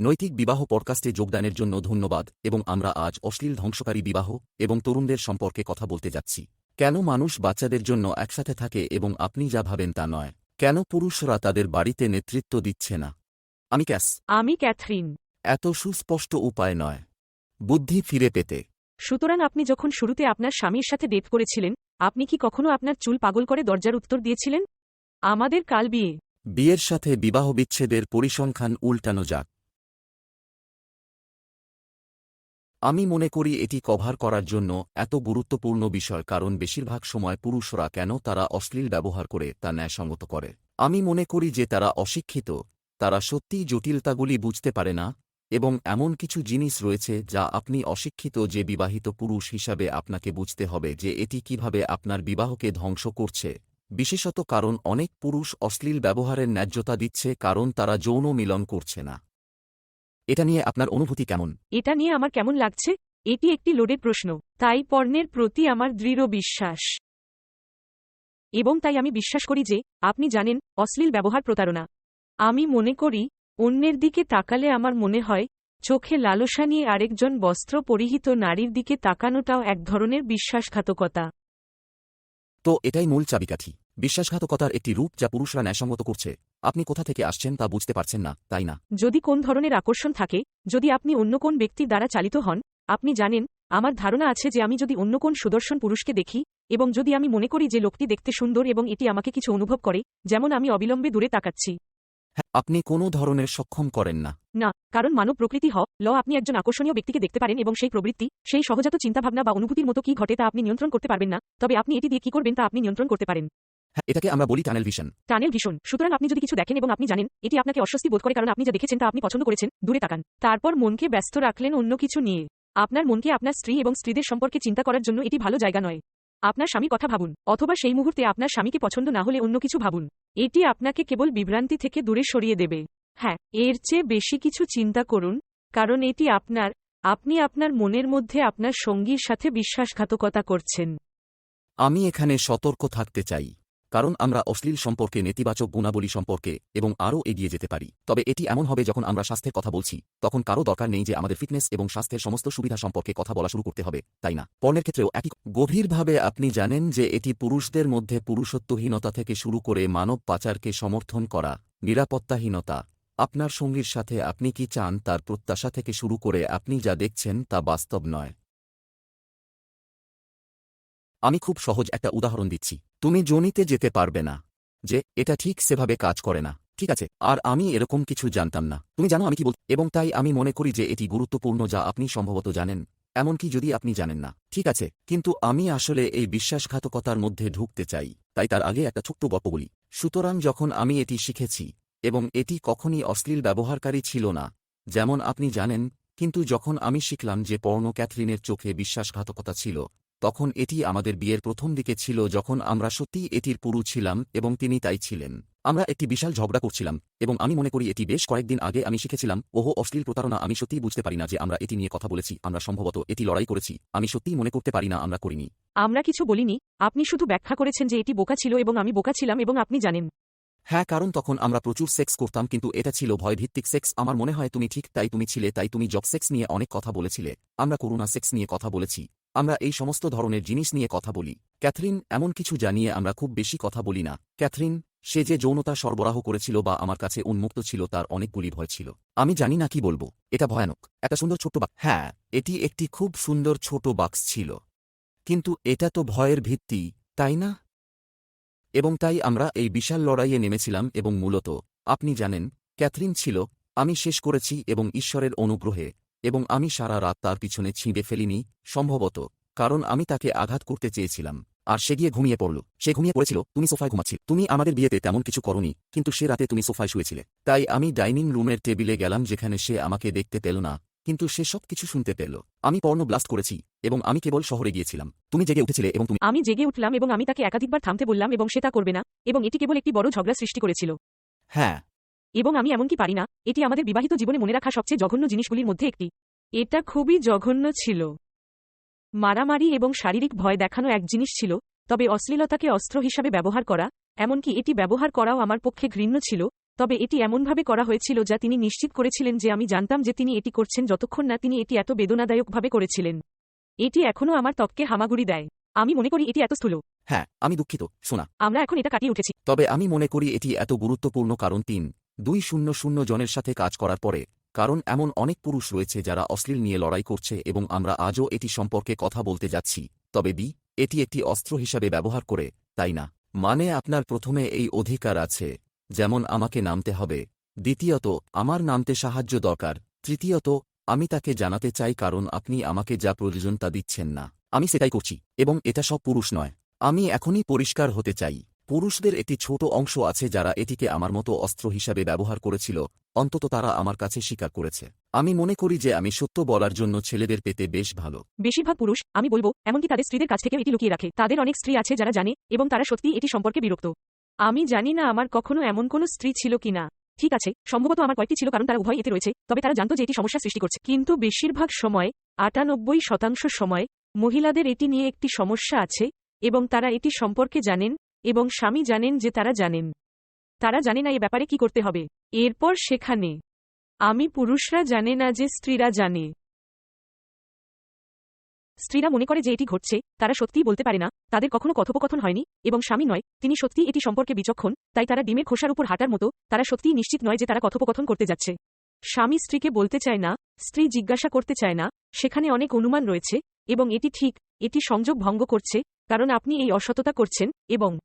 নৈতিক বিবাহ পডকাস্টে যোগদানের জন্য ধন্যবাদ এবং আমরা আজ অশ্লীল ধ্বংসকারী বিবাহ এবং তরুণদের সম্পর্কে কথা বলতে যাচ্ছি। কেন মানুষ বাচ্চাদের জন্য একসাথে থাকে এবং আপনি যা ভাবেন তা নয়? কেন পুরুষরা তাদের বাড়িতে নেতৃত্ব দিচ্ছে না? আমি ক্যাস। আমি ক্যাথরিন। এত সুস্পষ্ট উপায় নয়। বুদ্ধি ফিরে পেতে। সুতরাং আপনি যখন শুরুতে আপনার স্বামীর সাথে ডেট করেছিলেন আপনি কি কখনো আপনার চুল পাগল করে দরজার উত্তর দিয়েছিলেন? আমাদের কাল বিয়ে। বিয়ের সাথে বিবাহ বিচ্ছেদের পরিসংখ্যান উল্টানো যাক। আমি মনে করি এটি কভার করার জন্য এত গুরুত্বপূর্ণ বিষয় কারণ বেশিরভাগ সময় পুরুষরা কেন তারা অশ্লীল ব্যবহার করে তা ন্যায়সঙ্গত করে। আমি মনে করি যে তারা অশিক্ষিত, তারা সত্যিই জটিলতাগুলি বুঝতে পারে না, এবং এমন কিছু জিনিস রয়েছে যা আপনি অশিক্ষিত যে বিবাহিত পুরুষ হিসাবে আপনাকে বুঝতে হবে যে এটি কীভাবে আপনার বিবাহকে ধ্বংস করছে। বিশেষত কারণ অনেক পুরুষ অশ্লীল ব্যবহারের ন্যায্যতা দিচ্ছে কারণ তারা যৌন মিলন করছে না। এটা নিয়ে আপনার অনুভূতি কেমন? এটা নিয়ে আমার কেমন লাগছে? এটি একটি লোডের প্রশ্ন। তাই পর্ণের প্রতি আমার দৃঢ় বিশ্বাস। এবং তাই আমি বিশ্বাস করি যে আপনি জানেন অশ্লীল ব্যবহার প্রতারণা। আমি মনে করি অন্যের দিকে তাকালে আমার মনে হয় চোখে লালসা নিয়ে আরেকজন বস্ত্র পরিহিত নারীর দিকে তাকানোটাও এক ধরনের বিশ্বাসঘাতকতা। তো এটাই মূল চাবিকাঠি। বিশ্বাসঘাতকতার একটি রূপ যা পুরুষরা ন্যায়সঙ্গত করছে। আপনি কোথা থেকে আসছেন তা বুঝতে পারছেন না তাই না? যদি কোন ধরনের আকর্ষণ থাকে যদি আপনি অন্য কোন ব্যক্তির দ্বারা চালিত হন আপনি জানেন আমার ধারণা আছে যে আমি যদি অন্য কোন সুদর্শন পুরুষকে দেখি এবং যদি আমি মনে করি যে লোকটি দেখতে সুন্দর এবং এটি আমাকে কিছু অনুভব করে যেমন আমি অবিলম্বে দূরে তাকাচ্ছি। হ্যাঁ, আপনি কোনো ধরনের সক্ষম করেন না। না কারণ মানব প্রকৃতি হ ল আপনি একজন আকর্ষণীয় ব্যক্তিকে দেখতে পারেন এবং সেই প্রবৃত্তি সেই সহজাত চিন্তাভাবনা বা অনুভূতির মতো কি ঘটে তা আপনি নিয়ন্ত্রণ করতে পারবেন না তবে আপনি এটি দিয়ে কি করবেন তা আপনি নিয়ন্ত্রণ করতে পারেন। হ্যাঁ এটাকে আমরা বলি টানেল ভিশন। টানেল ভীষণ সুতরাং আপনি যদি কিছু দেখেন এবং আপনি জানেন এটি আপনাকে অস্বস্তি বোধ করে কারণ আপনি যা দেখেছেন তা আপনি পছন্দ করেছেন দূরে তাকান। তারপর মনকে ব্যস্ত রাখলেন অন্য কিছু নিয়ে। আপনার মনকে আপনার স্ত্রী এবং স্ত্রীদের সম্পর্কে চিন্তা করার জন্য এটি ভালো জায়গা নয়। আপনার স্বামীর কথা ভাবুন অথবা সেই মুহূর্তে আপনার স্বামীকে পছন্দ না হলে অন্য কিছু ভাবুন। এটি আপনাকে কেবল বিভ্রান্তি থেকে দূরে সরিয়ে দেবে। হ্যাঁ এর চেয়ে বেশি কিছু চিন্তা করুন কারণ এটি আপনার আপনি আপনার মনের মধ্যে আপনার সঙ্গীর সাথে বিশ্বাসঘাতকতা করছেন। আমি এখানে সতর্ক থাকতে চাই। কারণ আমরা অশ্লীল সম্পর্কে, নেতিবাচক গুণাবলী সম্পর্কে এবং আরও এগিয়ে যেতে পারি। তবে এটি এমন হবে যখন আমরা স্বাস্থ্যের কথা বলছি, তখন কারও দরকার নেই যে আমাদের ফিটনেস এবং স্বাস্থ্যের সমস্ত সুবিধা সম্পর্কে কথা বলা শুরু করতে হবে, তাই না? পর্ণের ক্ষেত্রেও একই গভীরভাবে আপনি জানেন যে এটি পুরুষদের মধ্যে পুরুষত্বহীনতা থেকে শুরু করে মানব পাচারকে সমর্থন করা, নিরাপত্তাহীনতা। আপনার সঙ্গীর সাথে আপনি কি চান তার প্রত্যাশা থেকে শুরু করে আপনি যা দেখছেন তা বাস্তব নয়। আমি খুব সহজ একটা উদাহরণ দিচ্ছি। তুমি জনিতে যেতে পারবে না যে এটা ঠিক সেভাবে কাজ করে না, ঠিক আছে? আর আমি এরকম কিছু জানতাম না। তুমি জানো আমি কি বল এবং তাই আমি মনে করি যে এটি গুরুত্বপূর্ণ যা আপনি সম্ভবত জানেন, এমনকি যদি আপনি জানেন না, ঠিক আছে? কিন্তু আমি আসলে এই বিশ্বাসঘাতকতার মধ্যে ঢুকতে চাই, তাই তার আগে একটা ছোট্ট গল্প বলি। সুতরাং যখন আমি এটি শিখেছি, এবং এটি কখনই অশ্লীল ব্যবহারকারী ছিল না, যেমন আপনি জানেন, কিন্তু যখন আমি শিখলাম যে পর্ণ ক্যাথরিনের চোখে বিশ্বাসঘাতকতা ছিল তখন এটি আমাদের বিয়ের প্রথম দিকে ছিল যখন আমরা সত্যিই এটির পুরু ছিলাম এবং তিনি তাই ছিলেন। আমরা একটি বিশাল ঝগড়া করছিলাম এবং আমি মনে করি এটি বেশ কয়েকদিন আগে আমি শিখেছিলাম ওহো অশ্লীল প্রতারণা আমি সত্যিই বুঝতে পারি না যে আমরা এটি নিয়ে কথা বলেছি আমরা সম্ভবত এটি লড়াই করেছি আমি সত্যিই মনে করতে পারি না আমরা করিনি। আমরা কিছু বলিনি আপনি শুধু ব্যাখ্যা করেছেন যে এটি বোকা ছিল এবং আমি বোকা ছিলাম এবং আপনি জানেন। হ্যাঁ কারণ তখন আমরা প্রচুর সেক্স করতাম কিন্তু এটা ছিল ভয়ভিত্তিক সেক্স আমার মনে হয় তুমি ঠিক তাই তুমি ছিলে তাই তুমি জব সেক্স নিয়ে অনেক কথা বলেছিলে আমরা করোনা সেক্স নিয়ে কথা বলেছি। আমরা এই সমস্ত ধরনের জিনিস নিয়ে কথা বলি। ক্যাথরিন এমন কিছু জানিয়ে আমরা খুব বেশি কথা বলি না। ক্যাথরিন, সে যে যৌনতা সরবরাহ করেছিল বা আমার কাছে উন্মুক্ত ছিল তার অনেকগুলি ভয় ছিল। আমি জানি না কি বলব। এটা ভয়ানক। একটা সুন্দর ছোট্ট বাক্স। হ্যাঁ এটি একটি খুব সুন্দর ছোট বাক্স ছিল। কিন্তু এটা তো ভয়ের ভিত্তি, তাই না? এবং তাই আমরা এই বিশাল লড়াইয়ে নেমেছিলাম এবং মূলত, আপনি জানেন, ক্যাথরিন ছিল, আমি শেষ করেছি এবং ঈশ্বরের অনুগ্রহে এবং আমি সারা রাত তার পিছনে ছিঁড়ে ফেলিনি সম্ভবত কারণ আমি তাকে আঘাত করতে চেয়েছিলাম। আর সে গিয়ে ঘুমিয়ে পড়ল। সে ঘুমিয়ে পড়েছিল তুমি সোফায় ঘুমাচ্ছি। তুমি আমাদের বিয়েতে তেমন কিছু করনি কিন্তু সে রাতে তুমি সোফায় শুয়েছিলে। তাই আমি ডাইনিং রুমের টেবিলে গেলাম যেখানে সে আমাকে দেখতে পেল না কিন্তু সে সব কিছু শুনতে পেল। আমি পর্ণ ব্লাস্ট করেছি এবং আমি কেবল শহরে গিয়েছিলাম। তুমি জেগে উঠেছিলে এবং তুমি আমি জেগে উঠলাম এবং আমি তাকে একাধিকবার থামতে বললাম এবং সে তা করবে না এবং এটি কেবল একটি বড় ঝগড়া সৃষ্টি করেছিল। হ্যাঁ এবং আমি এমনকি পারি না এটি আমাদের বিবাহিত জীবনে মনে রাখা সবচেয়ে জঘন্য জিনিসগুলির মধ্যে একটি। এটা খুবই জঘন্য ছিল। মারামারি এবং শারীরিক ভয় দেখানো এক জিনিস ছিল তবে অশ্লীলতাকে অস্ত্র হিসাবে ব্যবহার করা এমনকি এটি ব্যবহার করাও আমার পক্ষে ঘৃণ্য ছিল তবে এটি এমনভাবে করা হয়েছিল যা তিনি নিশ্চিত করেছিলেন যে আমি জানতাম যে তিনি এটি করছেন যতক্ষণ না তিনি এটি এত বেদনাদায়কভাবে করেছিলেন। এটি এখনও আমার ত্বককে হামাগুড়ি দেয়। আমি মনে করি এটি এত স্থূল। হ্যাঁ আমি দুঃখিত শোনা। আমরা এখন এটা কাটিয়ে উঠেছি। তবে আমি মনে করি এটি এত গুরুত্বপূর্ণ কারণ তিন দুই শূন্য শূন্য জনের সাথে কাজ করার পরে, কারণ এমন অনেক পুরুষ রয়েছে যারা অশ্লীল নিয়ে লড়াই করছে এবং আমরা আজও এটি সম্পর্কে কথা বলতে যাচ্ছি, তবে বি, এটি একটি অস্ত্র হিসাবে ব্যবহার করে, তাই না? মানে আপনার প্রথমে এই অধিকার আছে, যেমন আমাকে নামতে হবে। দ্বিতীয়ত, আমার নামতে সাহায্য দরকার। তৃতীয়ত, আমি তাকে জানাতে চাই কারণ আপনি আমাকে যা প্রয়োজন তা দিচ্ছেন না। আমি সেটাই করছি, এবং এটা সব পুরুষ নয়। আমি এখনই পরিষ্কার হতে চাই। পুরুষদের একটি ছোট অংশ আছে যারা এটিকে আমার মতো অস্ত্র হিসাবে ব্যবহার করেছিল, অন্তত তারা আমার কাছে স্বীকার করেছে। আমি মনে করি যে আমি সত্য বলার জন্য ছেলেদের পেতে বেশ ভালো। বেশিরভাগ পুরুষ, আমি বলব, এমনকি তাদের স্ত্রীদের কাছ থেকেও এটি লুকিয়ে রাখে। তাদের অনেক স্ত্রী আছে যারা জানে এবং তারা সত্যিই এটি সম্পর্কে বিরক্ত। আমি জানি না আমার কখনো এমন কোনো স্ত্রী ছিল কিনা। ঠিক আছে, সম্ভবত আমার কয়েকটি ছিল কারণ তারা উভয় এতে রয়েছে, তবে তারা জানতো যে এটি সমস্যা সৃষ্টি করছে। কিন্তু বেশিরভাগ সময়, আটানব্বই শতাংশ সময়, মহিলাদের এটি নিয়ে একটি সমস্যা আছে এবং তারা এটি সম্পর্কে জানেন এবং স্বামী জানেন যে তারা জানেন। তারা জানে না এ ব্যাপারে কি করতে হবে। এরপর সেখানে, আমি পুরুষরা জানে না যে স্ত্রীরা জানে। স্ত্রীরা মনে করে যে এটি ঘটছে, তারা সত্যিই বলতে পারে না, তাদের কখনো কথোপকথন হয়নি, এবং স্বামী নয়, তিনি সত্যিই এটি সম্পর্কে বিচক্ষণ, তাই তারা ডিমের খোসার উপর হাঁটার মতো, তারা সত্যিই নিশ্চিত নয় যে তারা কথোপকথন করতে যাচ্ছে। স্বামী স্ত্রীকে বলতে চায় না, স্ত্রী জিজ্ঞাসা করতে চায় না, সেখানে অনেক অনুমান রয়েছে, এবং এটি ঠিক, এটি সংযোগ ভঙ্গ করছে, কারণ আপনি এই অসততা করছেন, এবং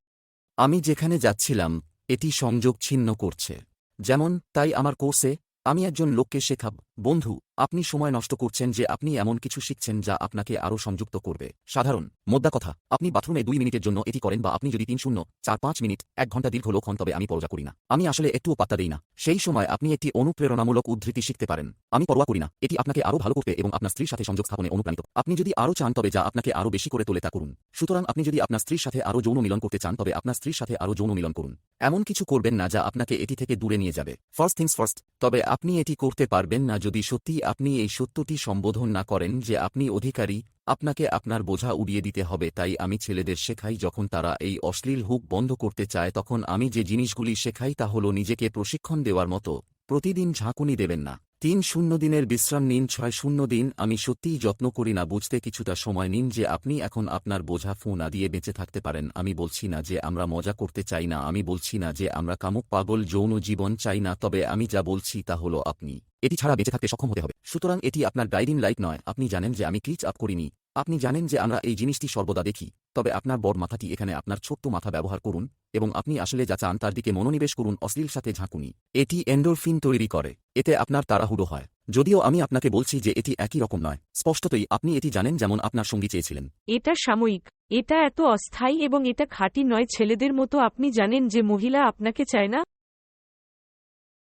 আমি যেখানে যাচ্ছিলাম এটি সংযোগ ছিন্ন করছে। যেমন তাই আমার কোর্সে আমি একজন লোককে শেখাব। বন্ধু, আপনি সময় নষ্ট করছেন যে আপনি এমন কিছু শিখছেন যা আপনাকে আরও সংযুক্ত করবে। সাধারণ, মোদ্দা কথা। আপনি বাথরুমে দুই মিনিটের জন্য এটি করেন বা আপনি যদি তিন শূন্য, চার পাঁচ মিনিট, এক ঘণ্টা দীর্ঘ লোক হন তবে আমি পরোয়া করি না। আমি আসলে একটুও পাত্তা দিই না। সেই সময় আপনি একটি অনুপ্রেরণামূলক উদ্ধৃতি শিখতে পারেন। আমি পরোয়া করি না। এটি আপনাকে আরও ভালো করতে এবং আপনার স্ত্রীর সাথে সংযোগ স্থাপনে অনুপ্রাণিত। আপনি যদি আরও চান তবে যা আপনাকে আরও বেশি করে তোলে তা করুন। সুতরাং আপনি যদি আপনার স্ত্রীর সাথে আরও যৌন মিলন করতে চান তবে আপনার স্ত্রীর সাথে আরও যৌন মিলন করুন। এমন কিছু করবেন না যা আপনাকে এটি থেকে দূরে নিয়ে যাবে। ফার্স্ট থিংস ফার্স্ট তবে আপনি এটি করতে পারবেন না যদি সত্যি আপনি এই সত্যটি সম্বোধন না করেন যে আপনি অধিকারী, আপনাকে আপনার বোঝা উড়িয়ে দিতে হবে, তাই আমি ছেলেদের শেখাই যখন তারা এই অশ্লীল হুক বন্ধ করতে চায়, তখন আমি যে জিনিসগুলি শেখাই তা হল নিজেকে প্রশিক্ষণ দেওয়ার মতো। প্রতিদিন ঝাঁকুনি দেবেন না। তিন শূন্য দিনের বিশ্রাম নিন, ছয় শূন্য দিন, আমি সত্যিই যত্ন করি না, বুঝতে কিছুটা সময় নিন যে আপনি এখন আপনার বোঝা ফোন না দিয়ে বেঁচে থাকতে পারেন, আমি বলছি না যে আমরা মজা করতে চাই না, আমি বলছি না যে আমরা কামুক পাগল যৌন জীবন চাই না, তবে আমি যা বলছি তা হলো আপনি। এটি ছাড়া বেঁচে থাকতে সক্ষম হতে হবে। সুতরাং এটি আপনার গাইডিং লাইট নয়, আপনি জানেন যে আমি ক্লিচ আপ করিনি। আপনি জানেন যে আমরা এই জিনিসটি সর্বদা দেখি, তবে আপনার বড় মাথাটি এখানে আপনার ছোট্ট মাথা ব্যবহার করুন এবং আপনি আসলে যা চান তার দিকে মনোনিবেশ করুন, অশ্লীল সাথে ঝাঁকুনি। এটি এন্ডোরফিন তৈরি করে। এতে আপনার তাড়াহুড়ো হয়। যদিও আমি আপনাকে বলছি যে এটি একই রকম নয়, স্পষ্টতই আপনি এটি জানেন যেমন আপনার সঙ্গী চেয়েছিলেন। এটা সাময়িক। এটা এত অস্থায়ী এবং এটা খাঁটি নয়, ছেলেদের মতো আপনি জানেন যে মহিলা আপনাকে চায় না?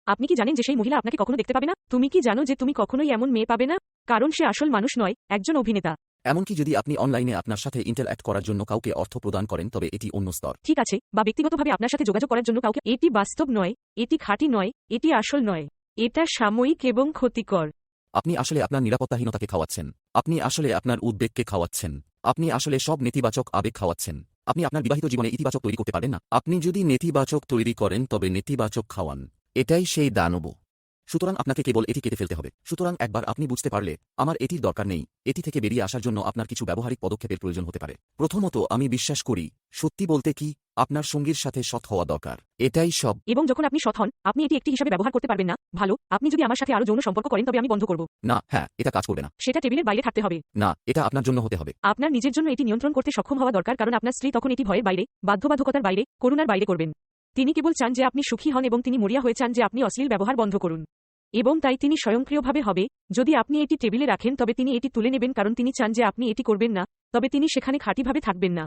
আপনি কি জানেন যে সেই মহিলা আপনাকে কখনো দেখতে পাবে না? তুমি কি জানো যে তুমি কখনোই এমন মেয়ে পাবে না? কারণ সে আসল মানুষ নয়, একজন অভিনেতা। এমনকি যদি আপনি অনলাইনে আপনার সাথে ইন্টারঅ্যাক্ট করার জন্য কাউকে অর্থ প্রদান করেন তবে এটি অন্য স্তর। ঠিক আছে বা ব্যক্তিগতভাবে আপনার সাথে যোগাযোগ করার জন্য কাউকে এটি বাস্তব নয় এটি খাঁটি নয় এটি আসল নয় এটা সাময়িক এবং ক্ষতিকর। আপনি আসলে আপনার নিরাপত্তাহীনতাকে খাওয়াচ্ছেন আপনি আসলে আপনার উদ্বেগকে খাওয়াচ্ছেন আপনি আসলে সব নেতিবাচক আবেগ খাওয়াচ্ছেন আপনি আপনার বিবাহিত জীবনে ইতিবাচক তৈরি করতে পারেন না। আপনি যদি নেতিবাচক তৈরি করেন তবে নেতিবাচক খাওয়ান এটাই সেই দানব। সুতরাং আপনাকে কেবল এটি কেটে ফেলতে হবে। সুতরাং একবার আপনি বুঝতে পারলে আমার এটির দরকার নেই। এটি থেকে বেরিয়ে আসার জন্য আপনার কিছু ব্যবহারিক পদক্ষেপের প্রয়োজন হতে পারে। প্রথমত আমি বিশ্বাস করি সত্যি বলতে কি আপনার সঙ্গীর সাথে সৎ হওয়া দরকার। এটাই সব। এবং যখন আপনি সৎ হন আপনি এটি একটি হিসাবে ব্যবহার করতে পারবেন না। ভালো আপনি যদি আমার সাথে আরও যৌন সম্পর্ক করেন তবে আমি বন্ধ করব। না হ্যাঁ এটা কাজ করবে না। সেটা টেবিলের বাইরে থাকতে হবে। না এটা আপনার জন্য হতে হবে। আপনার নিজের জন্য এটি নিয়ন্ত্রণ করতে সক্ষম হওয়া দরকার কারণ আপনার স্ত্রী তখন এটি ভয়ের বাইরে বাধ্যবাধকতার বাইরে করুণার বাইরে করবেন। তিনি কেবল চান যে আপনি সুখী হন এবং তিনি মরিয়া হয়ে চান যে আপনি অশ্লীল ব্যবহার বন্ধ করুন। এবং তাই তিনি স্বয়ংক্রিয়ভাবে হবে। যদি আপনি এটি টেবিলে রাখেন, তবে তিনি এটি তুলে নেবেন কারণ তিনি চান যে আপনি এটি করবেন না, তবে তিনি সেখানে খাঁটিভাবে থাকবেন না।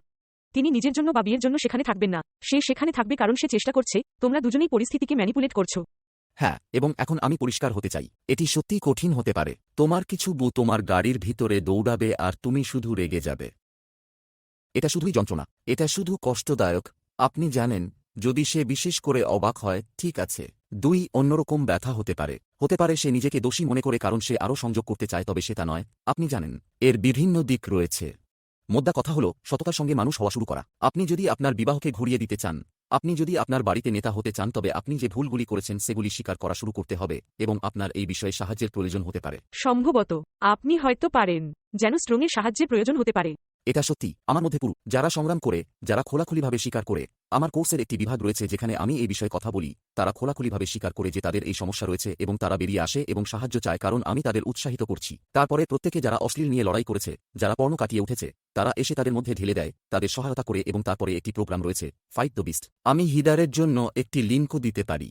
তিনি নিজের জন্য বা বিয়ের জন্য সেখানে থাকবেন না। সে সেখানে থাকবে কারণ সে চেষ্টা করছে, তোমরা দুজনেই পরিস্থিতিকে ম্যানিপুলেট করছ। হ্যাঁ এবং এখন আমি পরিষ্কার হতে চাই। এটি সত্যিই কঠিন হতে পারে। তোমার কিছু বু তোমার গাড়ির ভিতরে দৌড়াবে আর তুমি শুধু রেগে যাবে। এটা শুধুই যন্ত্রণা। এটা শুধু কষ্টদায়ক। আপনি জানেন যদি সে বিশেষ করে অবাক হয়, ঠিক আছে। দুই, অন্যরকম ব্যথা হতে পারে। হতে পারে সে নিজেকে দোষী মনে করে কারণ সে আরও সংযোগ করতে চায়, তবে সেটা নয়। আপনি জানেন, এর বিভিন্ন দিক রয়েছে। মোদ্দা কথা হল, সততার সঙ্গে মানুষ হওয়া শুরু করা। আপনি যদি আপনার বিবাহকে ঘুরিয়ে দিতে চান, আপনি যদি আপনার বাড়িতে নেতা হতে চান, তবে আপনি যে ভুলগুলি করেছেন, সেগুলি স্বীকার করা শুরু করতে হবে এবং আপনার এই বিষয়ে সাহায্যের প্রয়োজন হতে পারে। সম্ভবত, আপনি হয়তো পারেন, যেন স্ট্রংয়ের সাহায্যের প্রয়োজন হতে পারে। এটা সত্যি, আমার মধ্যে পুরু, যারা সংগ্রাম করে, যারা খোলাখুলিভাবে স্বীকার করে, আমার কোর্সের একটি বিভাগ রয়েছে যেখানে আমি এই বিষয়ে কথা বলি, তারা খোলাখুলিভাবে স্বীকার করে যে তাদের এই সমস্যা রয়েছে এবং তারা বেরিয়ে আসে এবং সাহায্য চায় কারণ আমি তাদের উৎসাহিত করছি। তারপরে প্রত্যেকে যারা অশ্লীল নিয়ে লড়াই করেছে, যারা পর্ণ কাটিয়ে উঠেছে, তারা এসে তাদের মধ্যে ঢেলে দেয়, তাদের সহায়তা করে এবং তারপরে একটি প্রোগ্রাম রয়েছে ফাইট দ্য বিস্ট আমি হিদারের জন্য একটি লিঙ্কও দিতে পারি।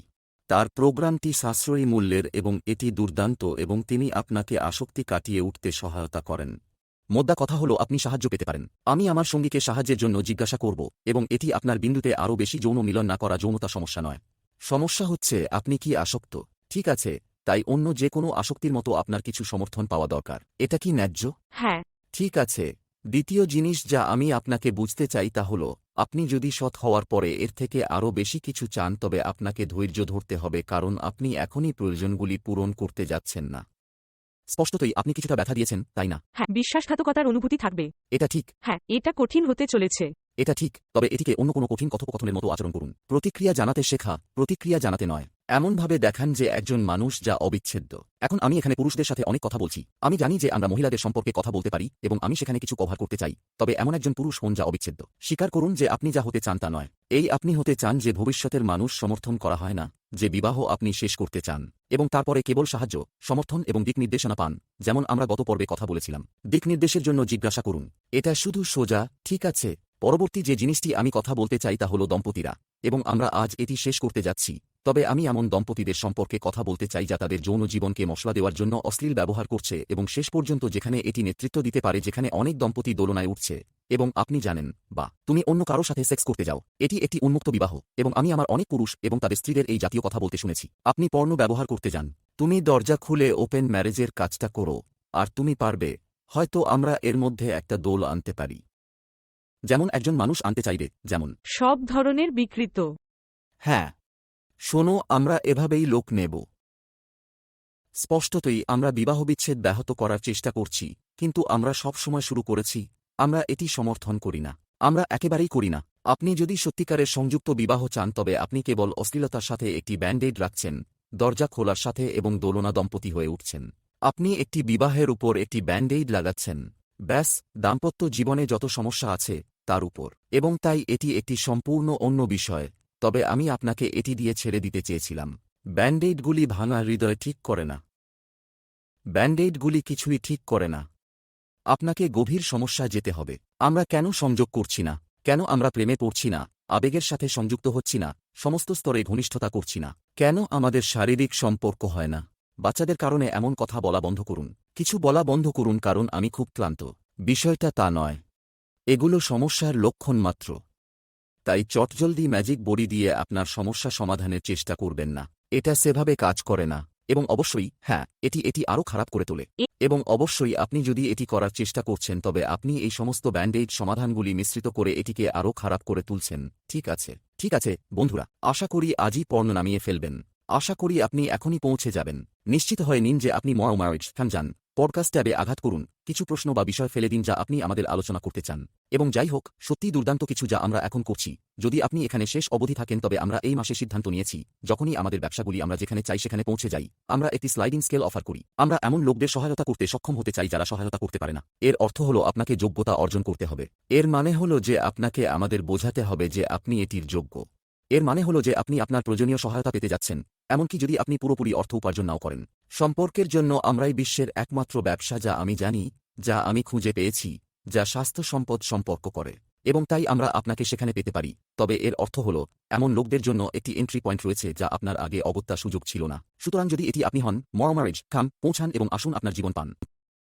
তার প্রোগ্রামটি সাশ্রয়ী মূল্যের এবং এটি দুর্দান্ত এবং তিনি আপনাকে আসক্তি কাটিয়ে উঠতে সহায়তা করেন। মোদ্দা কথা হলো আপনি সাহায্য পেতে পারেন। আমি আমার সঙ্গীকে সাহায্যের জন্য জিজ্ঞাসা করব এবং এটি আপনার বিন্দুতে আরও বেশি যৌন মিলন না করা যৌনতা সমস্যা নয়। সমস্যা হচ্ছে আপনি কি আসক্ত? ঠিক আছে তাই অন্য যে কোনো আসক্তির মতো আপনার কিছু সমর্থন পাওয়া দরকার। এটা কি ন্যায্য? হ্যাঁ। ঠিক আছে দ্বিতীয় জিনিস যা আমি আপনাকে বুঝতে চাই তা হল আপনি যদি সৎ হওয়ার পরে এর থেকে আরও বেশি কিছু চান তবে আপনাকে ধৈর্য ধরতে হবে কারণ আপনি এখনই প্রয়োজনগুলি পূরণ করতে যাচ্ছেন না। স্পষ্টতই আপনি কিছুটা ব্যথা দিয়েছেন তাই না? হ্যাঁ বিশ্বাসঘাতকতার অনুভূতি থাকবে। এটা ঠিক। হ্যাঁ এটা কঠিন হতে চলেছে। এটা ঠিক তবে এটিকে অন্য কোনো কঠিন কথোপকথনের মতো আচরণ করুন। প্রতিক্রিয়া জানাতে শেখা প্রতিক্রিয়া জানাতে নয়। এমনভাবে দেখান যে একজন মানুষ যা অবিচ্ছেদ্য। এখন আমি এখানে পুরুষদের সাথে অনেক কথা বলছি। আমি জানি যে আমরা মহিলাদের সম্পর্কে কথা বলতে পারি এবং আমি সেখানে কিছু কভার করতে চাই, তবে এমন একজন পুরুষ হন যা অবিচ্ছেদ্য। স্বীকার করুন যে আপনি যা হতে চান তা নয়। এই আপনি হতে চান যে ভবিষ্যতের মানুষ সমর্থন করা হয় না, যে বিবাহ আপনি শেষ করতে চান। এবং তারপরে কেবল সাহায্য, সমর্থন এবং দিক নির্দেশনা পান, যেমন আমরা গত পর্বে কথা বলেছিলাম। দিক নির্দেশের জন্য জিজ্ঞাসা করুন, এটা শুধু সোজা? ঠিক আছে। পরবর্তী যে জিনিসটি আমি কথা বলতে চাই তা হল দম্পতিরা। এবং আমরা আজ এটি শেষ করতে যাচ্ছি। তবে আমি এমন দম্পতিদের সম্পর্কে কথা বলতে চাই যা তাদের যৌন জীবনকে মশলা দেওয়ার জন্য অশ্লীল ব্যবহার করছে এবং শেষ পর্যন্ত যেখানে এটি নেতৃত্ব দিতে পারে যেখানে অনেক দম্পতি দোলনায় উঠছে। এবং আপনি জানেন বা তুমি অন্য কারও সাথে সেক্স করতে যাও। এটি একটি উন্মুক্ত বিবাহ এবং আমি আমার অনেক পুরুষ এবং তাদের স্ত্রীদের এই জাতীয় কথা বলতে শুনেছি। আপনি পর্ণ ব্যবহার করতে যান। তুমি দরজা খুলে ওপেন ম্যারেজের কাজটা করো আর তুমি পারবে হয়তো আমরা এর মধ্যে একটা দোল আনতে পারি। যেমন একজন মানুষ আনতে চাইবে যেমন সব ধরনের বিকৃত। হ্যাঁ শোনো, আমরা এভাবেই লোক নেব। স্পষ্টতই আমরা বিবাহবিচ্ছেদ ব্যাহত করার চেষ্টা করছি, কিন্তু আমরা সব সময় শুরু করেছি, আমরা এটি সমর্থন করি না। আমরা একেবারেই করি না। আপনি যদি সত্যিকারের সংযুক্ত বিবাহ চান, তবে আপনি কেবল অশ্লীলতার সাথে একটি ব্যান্ডেড রাখছেন, দরজা খোলার সাথে এবং দোলনা দম্পতি হয়ে উঠছেন। আপনি একটি বিবাহের উপর একটি ব্যান্ডেইড লাগাচ্ছেন। ব্যাস, দাম্পত্য জীবনে যত সমস্যা আছে, তার উপর। এবং তাই এটি একটি সম্পূর্ণ অন্য বিষয়। তবে আমি আপনাকে এটি দিয়ে ছেড়ে দিতে চেয়েছিলাম। ব্যান্ডেইডগুলি ভাঙা হৃদয় ঠিক করে না। ব্যান্ডেইডগুলি কিছুই ঠিক করে না। আপনাকে গভীর সমস্যা যেতে হবে। আমরা কেন সংযোগ করছি না? কেন আমরা প্রেমে পড়ছি না? আবেগের সাথে সংযুক্ত হচ্ছি না? সমস্ত স্তরে ঘনিষ্ঠতা করছি না। কেন আমাদের শারীরিক সম্পর্ক হয় না? বাচ্চাদের কারণে এমন কথা বলা বন্ধ করুন। কিছু বলা বন্ধ করুন কারণ আমি খুব ক্লান্ত। বিষয়টা তা নয়। এগুলো সমস্যার লক্ষণ মাত্র। তাই চটজলদি ম্যাজিক বড়ি দিয়ে আপনার সমস্যা সমাধানের চেষ্টা করবেন না। এটা সেভাবে কাজ করে না। এবং অবশ্যই হ্যাঁ এটি এটি আরও খারাপ করে তোলে। এবং অবশ্যই আপনি যদি এটি করার চেষ্টা করছেন, তবে আপনি এই সমস্ত ব্যান্ডেজ সমাধানগুলি মিশ্রিত করে এটিকে আরও খারাপ করে তুলছেন। ঠিক আছে। ঠিক আছে, বন্ধুরা, আশা করি আজই পর্ণ নামিয়ে ফেলবেন। আশা করি আপনি এখনই পৌঁছে যাবেন। নিশ্চিত হয়ে নিন যে আপনি ময় ম্যারেজ খান যান পডকাস্ট ট্যাবে আঘাত করুন, কিছু প্রশ্ন বা বিষয় ফেলে দিন যা আপনি আমাদের আলোচনা করতে চান। এবং যাই হোক, সত্যিই দুর্দান্ত কিছু যা আমরা এখন করছি। যদি আপনি এখানে শেষ অবধি থাকেন, তবে আমরা এই মাসে সিদ্ধান্ত নিয়েছি, যখনই আমাদের ব্যবসাগুলি আমরা যেখানে চাই সেখানে পৌঁছে যাই। আমরা একটি স্লাইডিং স্কেল অফার করি। আমরা এমন লোকদের সহায়তা করতে সক্ষম হতে চাই যারা সহায়তা করতে পারে না। এর অর্থ হল আপনাকে যোগ্যতা অর্জন করতে হবে। এর মানে হল যে আপনাকে আমাদের বোঝাতে হবে যে আপনি এটির যোগ্য। এর মানে হল যে আপনি আপনার প্রয়োজনীয় সহায়তা পেতে যাচ্ছেন। এমনকি যদি আপনি পুরোপুরি অর্থ উপার্জন নাও করেন। সম্পর্কের জন্য আমরাই বিশ্বের একমাত্র ব্যবসা যা আমি জানি, যা আমি খুঁজে পেয়েছি, যা স্বাস্থ্য সম্পদ সম্পর্ক করে। এবং তাই আমরা আপনাকে সেখানে পেতে পারি। তবে এর অর্থ হল, এমন লোকদের জন্য একটি এন্ট্রি পয়েন্ট রয়েছে যা আপনার আগে অগত্যা সুযোগ ছিল না। সুতরাং যদি এটি আপনি হন মরমারেজ খাম পৌঁছান এবং আসুন আপনার জীবন পান।